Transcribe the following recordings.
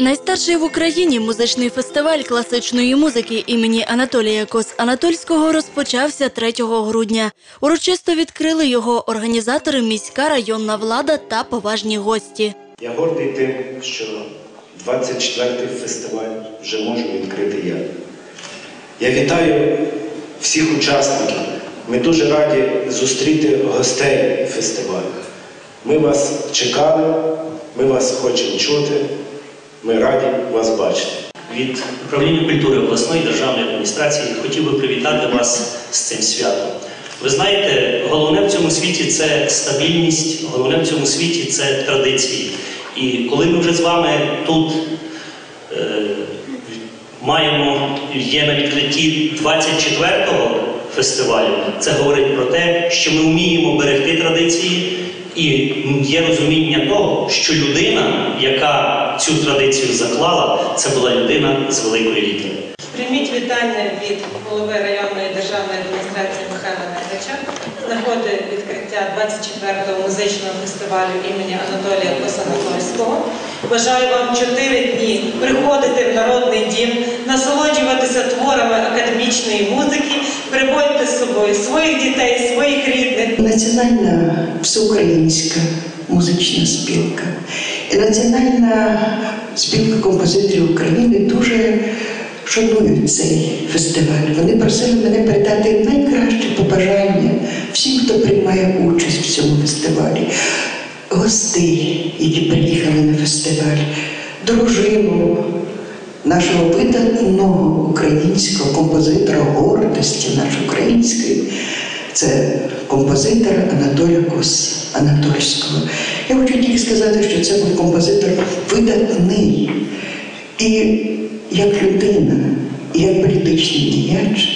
Найстарший в Україні музичний фестиваль класичної музики імені Анатолія Кос Анатольського розпочався 3 грудня. Урочисто відкрили його організатори, міська районна влада та поважні гості. Я гордий тим, що 24-й фестиваль вже можу відкрити я. Я вітаю всіх учасників. Ми дуже раді зустріти гостей фестивалю. Ми вас чекали, ми вас хочемо чути, ми раді вас бачити. Від управління культури обласної державної адміністрації хотів би привітати вас з цим святом. Ви знаєте, головне в цьому світі це стабільність, головне в цьому світі це традиції. І коли ми вже з вами тут е, маємо є на відкритті 24-го фестивалю, це говорить про те, що ми вміємо берегти традиції, і є розуміння того, що людина, яка цю традицію заклала, це була людина з великої літери. Прийміть вітання від голови районної державної адміністрації Михайла Нагача з нагоди відкриття 24-го музичного фестивалю імені Анатолія Косанатольського. Бажаю вам чотири дні приходити в народний дім, насолоджуватися творами академічної музики, приводьте з собою своїх дітей, своїх рідних. Національна всеукраїнська музична спілка і національна спілка композиторів України дуже шанують цей фестиваль. Вони просили мене передати найкраще побажання всім, хто приймає участь в цьому фестивалі, гостей, які приїхали на фестиваль, дружину нашого видатного українського композитора, гордості нашої української. Це композитор Анатолія Кос Анатольського. Я хочу тільки сказати, що це був композитор видатний і як людина, і як політичний діяч,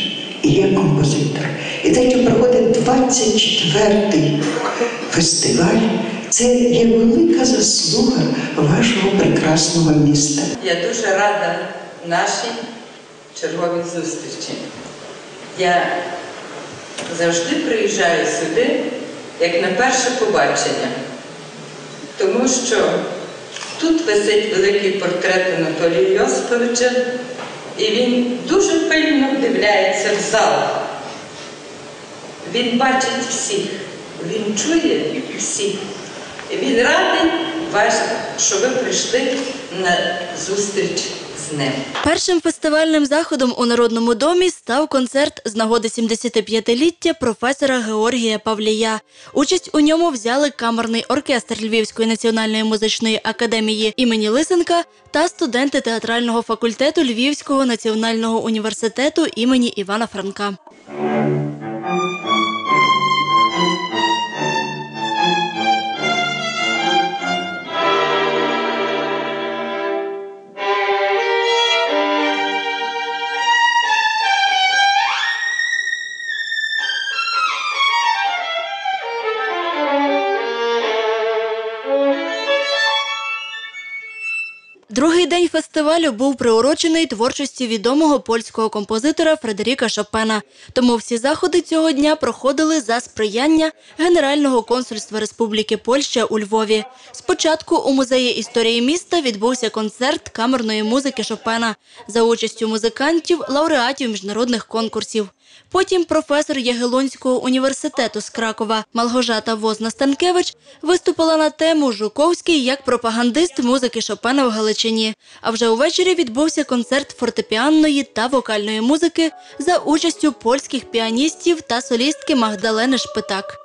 і як композитор. І те, що проходить 24-й фестиваль, це є велика заслуга прекрасного міста. Я дуже рада нашій черговій зустрічі. Я завжди приїжджаю сюди, як на перше побачення, тому що тут висить великий портрет Анатолія Йосиповича, і він дуже пильно вдивляється в зал. Він бачить всіх, він чує всіх. Він радий що ви прийшли на зустріч з ним. Першим фестивальним заходом у Народному домі став концерт з нагоди 75-ліття професора Георгія Павлія. Участь у ньому взяли камерний оркестр Львівської національної музичної академії імені Лисенка та студенти театрального факультету Львівського національного університету імені Івана Франка. День фестивалю був приурочений творчості відомого польського композитора Фредеріка Шопена. Тому всі заходи цього дня проходили за сприяння Генерального консульства Республіки Польща у Львові. Спочатку у музеї історії міста відбувся концерт камерної музики Шопена за участю музикантів, лауреатів міжнародних конкурсів. Потім професор Ягелонського університету з Кракова Малгожата Возна-Станкевич виступила на тему Жуковський як пропагандист музики Шопена в Галичині. А вже увечері відбувся концерт фортепіанної та вокальної музики за участю польських піаністів та солістки Магдалени Шпитак.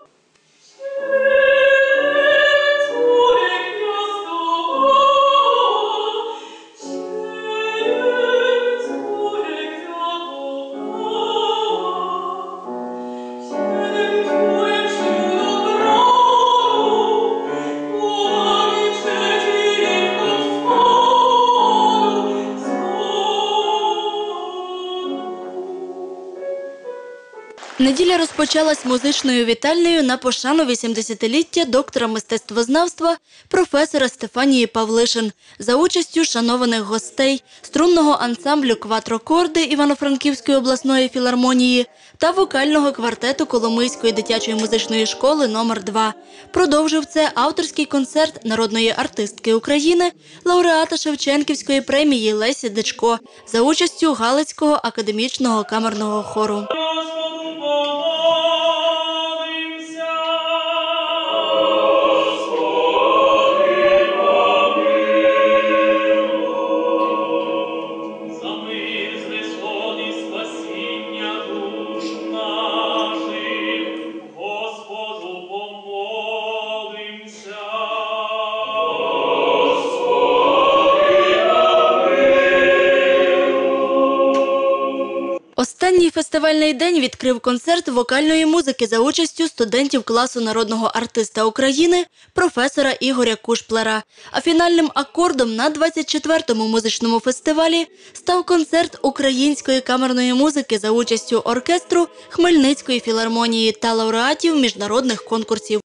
Неділя розпочалась музичною вітальнею на пошану 80-ліття доктора мистецтвознавства професора Стефанії Павлишин за участю шанованих гостей, струнного ансамблю «Кватрокорди» Івано-Франківської обласної філармонії та вокального квартету Коломийської дитячої музичної школи номер 2 Продовжив це авторський концерт народної артистки України, лауреата Шевченківської премії Лесі Дечко за участю Галицького академічного камерного хору. Останній фестивальний день відкрив концерт вокальної музики за участю студентів класу народного артиста України професора Ігоря Кушплера. А фінальним акордом на 24-му музичному фестивалі став концерт української камерної музики за участю оркестру Хмельницької філармонії та лауреатів міжнародних конкурсів.